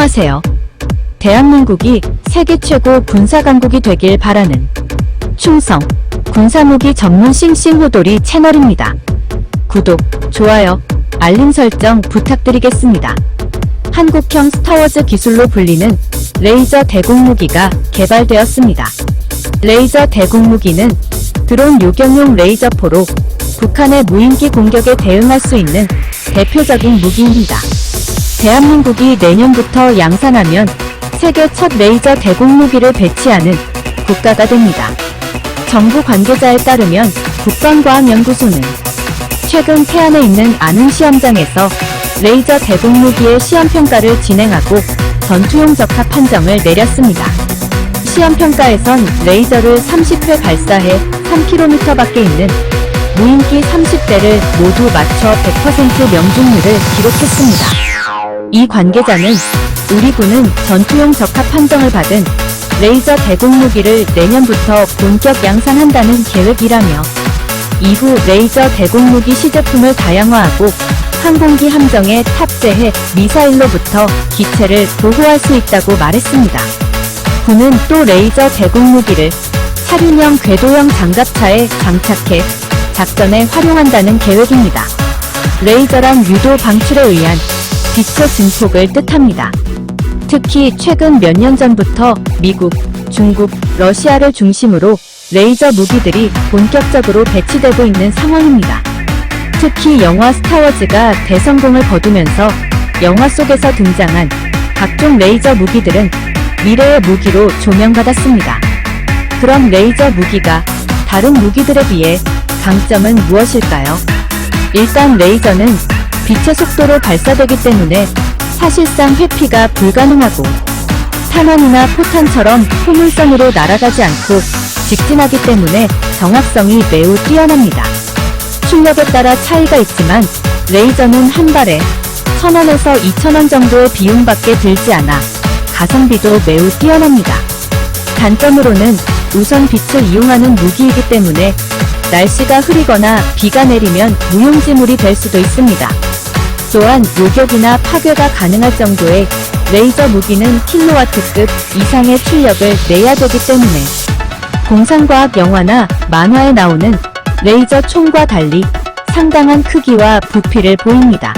시청하세요. 대한민국이 세계 최고 군사 강국이 되길 바라는 충성 군사무기 전문 싱싱호돌이 채널입니다. 구독, 좋아요, 알림 설정 부탁드리겠습니다. 한국형 스타워즈 기술로 불리는 레이저 대공무기가 개발되었습니다. 레이저 대공무기는 드론 요격용 레이저포로 북한의 무인기 공격에 대응할 수 있는 대표적인 무기입니다. 대한민국이 내년부터 양산하면 세계 첫 레이저 대공무기를 배치하는 국가가 됩니다. 정부 관계자에 따르면 국방과학연구소는 최근 태안에 있는 안흥시험장에서 레이저 대공무기의 시험평가를 진행하고 전투용 적합 판정을 내렸습니다. 시험평가에선 레이저를 30회 발사해 3km 밖에 있는 무인기 30대를 모두 맞춰 100% 명중률을 기록했습니다. 이 관계자는 우리 군은 전투용 적합 판정을 받은 레이저 대공 무기를 내년부터 본격 양산한다는 계획이라며 이후 레이저 대공 무기 시제품을 다양화하고 항공기 함정에 탑재해 미사일로부터 기체를 보호할 수 있다고 말했습니다. 군은 또 레이저 대공 무기를 차륜형 궤도형 장갑차에 장착해 작전에 활용한다는 계획입니다. 레이저란 유도 방출에 의한 빛의 증폭을 뜻합니다. 특히 최근 몇 년 전부터 미국, 중국, 러시아를 중심으로 레이저 무기들이 본격적으로 배치되고 있는 상황입니다. 특히 영화 스타워즈가 대성공을 거두면서 영화 속에서 등장한 각종 레이저 무기들은 미래의 무기로 조명받았습니다. 그럼 레이저 무기가 다른 무기들에 비해 강점은 무엇일까요? 일단 레이저는 빛의 속도로 발사되기 때문에 사실상 회피가 불가능하고 탄환이나 포탄처럼 포물선으로 날아가지 않고 직진하기 때문에 정확성이 매우 뛰어납니다. 출력에 따라 차이가 있지만 레이저는 한 발에 1000원에서 2000원 정도의 비용밖에 들지 않아 가성비도 매우 뛰어납니다. 단점으로는 우선 빛을 이용하는 무기이기 때문에 날씨가 흐리거나 비가 내리면 무용지물이 될 수도 있습니다. 또한 요격이나 파괴가 가능할 정도의 레이저 무기는 킬로와트급 이상의 출력을 내야 되기 때문에 공상과학 영화나 만화에 나오는 레이저 총과 달리 상당한 크기와 부피를 보입니다.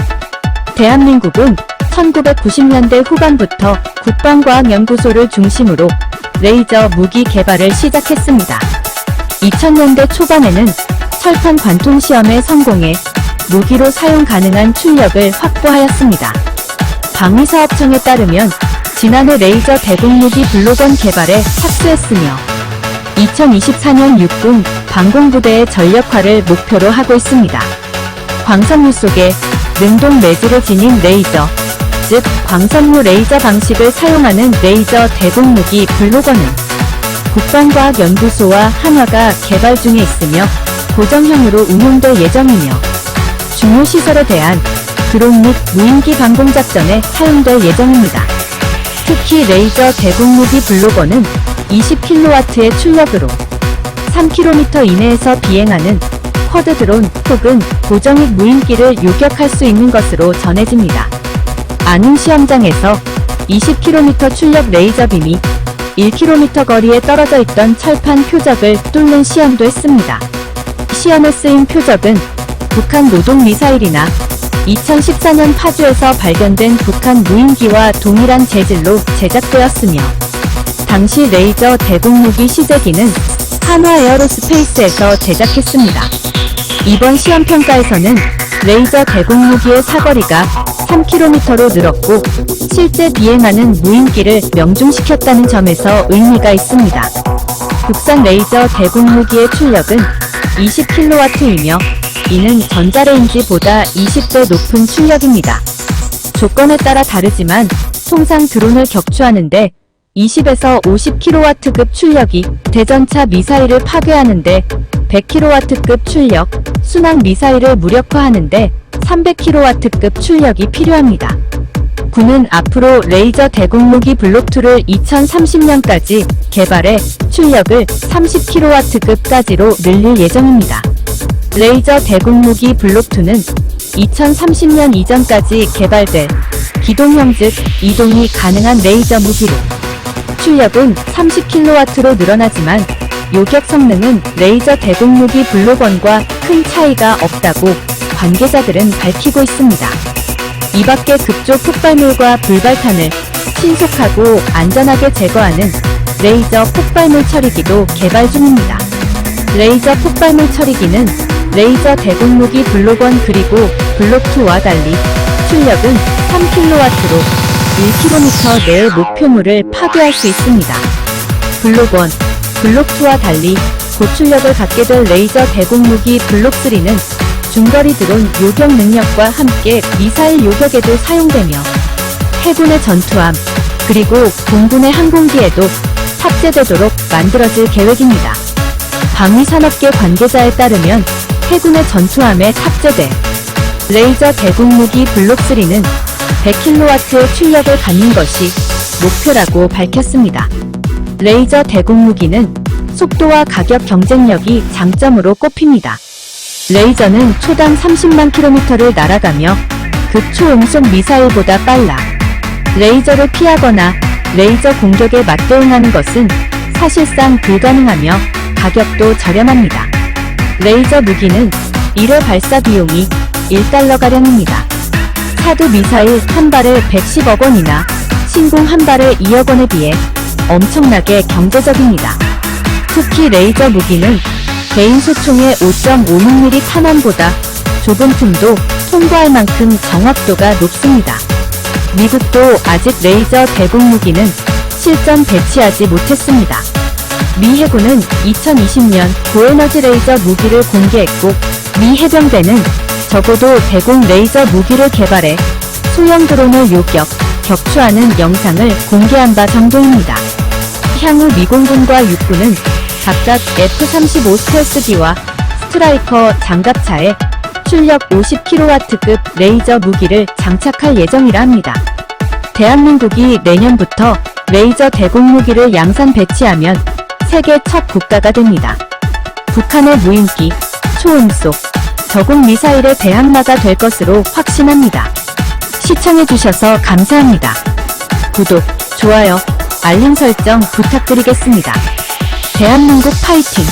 대한민국은 1990년대 후반부터 국방과학연구소를 중심으로 레이저 무기 개발을 시작했습니다. 2000년대 초반에는 철판 관통 시험에 성공해 무기로 사용 가능한 출력을 확보하였습니다. 방위사업청에 따르면 지난해 레이저 대공무기 블로건 개발에 착수했으며 2024년 육군 방공부대의 전력화를 목표로 하고 있습니다. 광선무 속에 능동 매질을 지닌 레이저, 즉 광선무 레이저 방식을 사용하는 레이저 대공무기 블로건은 국방과학연구소와 한화가 개발 중에 있으며 고정형으로 운용될 예정이며 중요 시설에 대한 드론 및 무인기 방공 작전에 사용될 예정입니다. 특히 레이저 대공 무기 블로건은 20kW의 출력으로 3km 이내에서 비행하는 쿼드 드론 혹은 고정익 무인기를 요격할 수 있는 것으로 전해집니다. 안흥 시험장에서 20km 출력 레이저 빔이 1km 거리에 떨어져 있던 철판 표적을 뚫는 시험도 했습니다. 시험에 쓰인 표적은 북한 노동 미사일이나 2014년 파주에서 발견된 북한 무인기와 동일한 재질로 제작되었으며 당시 레이저 대공무기 시제기는 한화 에어로스페이스에서 제작했습니다. 이번 시험 평가에서는 레이저 대공무기의 사거리가 3km로 늘었고 실제 비행하는 무인기를 명중시켰다는 점에서 의미가 있습니다. 국산 레이저 대공무기의 출력은 20kW이며 이는 전자레인지보다 20배 높은 출력입니다. 조건에 따라 다르지만 통상 드론을 격추하는데 20에서 50kW급 출력이 대전차 미사일을 파괴하는데 100kW급 출력, 순항 미사일을 무력화하는데 300kW급 출력이 필요합니다. 군은 앞으로 레이저 대공무기 블록2를 2030년까지 개발해 출력을 30kW급까지로 늘릴 예정입니다. 레이저 대공무기 블록2는 2030년 이전까지 개발될 기동형 즉 이동이 가능한 레이저 무기로 출력은 30kW로 늘어나지만 요격 성능은 레이저 대공 무기 블록원과 큰 차이가 없다고 관계자들은 밝히고 있습니다. 이 밖에 급조 폭발물과 불발탄을 신속하고 안전하게 제거하는 레이저 폭발물 처리기도 개발 중입니다. 레이저 폭발물 처리기는 레이저 대공무기 블록1 그리고 블록2와 달리 출력은 3kW로 1km 내의 목표물을 파괴할 수 있습니다. 블록1, 블록2와 달리 고출력을 갖게 될 레이저 대공무기 블록3는 중거리 드론 요격 능력과 함께 미사일 요격에도 사용되며 해군의 전투함, 그리고 공군의 항공기에도 탑재되도록 만들어질 계획입니다. 방위산업계 관계자에 따르면 해군의 전투함에 탑재돼 레이저 대공무기 블록3는 100kW의 출력을 갖는 것이 목표라고 밝혔습니다. 레이저 대공무기는 속도와 가격 경쟁력이 장점으로 꼽힙니다. 레이저는 초당 30만 킬로미터를 날아가며 극초음속 미사일보다 빨라 레이저를 피하거나 레이저 공격에 맞대응하는 것은 사실상 불가능하며 가격도 저렴합니다. 레이저 무기는 1회 발사 비용이 1달러가량입니다. 사드 미사일 한 발에 110억 원이나 신공 한 발에 2억 원에 비해 엄청나게 경제적입니다. 특히 레이저 무기는 개인 소총의 5.56mm 탄환보다 좁은 틈도 통과할 만큼 정확도가 높습니다. 미국도 아직 레이저 대공 무기는 실전 배치하지 못했습니다. 미 해군은 2020년 고에너지 레이저 무기를 공개했고, 미 해병대는 적어도 대공 레이저 무기를 개발해 소형 드론을 요격, 격추하는 영상을 공개한 바 정도입니다. 향후 미공군과 육군은 각각 F-35 스텔스기와 스트라이커 장갑차에 출력 50kW급 레이저 무기를 장착할 예정이라 합니다. 대한민국이 내년부터 레이저 대공 무기를 양산 배치하면 세계 첫 국가가 됩니다. 북한의 무인기, 초음속, 저공 미사일의 대항마가 될 것으로 확신합니다. 시청해주셔서 감사합니다. 구독, 좋아요, 알림 설정 부탁드리겠습니다. 대한민국 파이팅!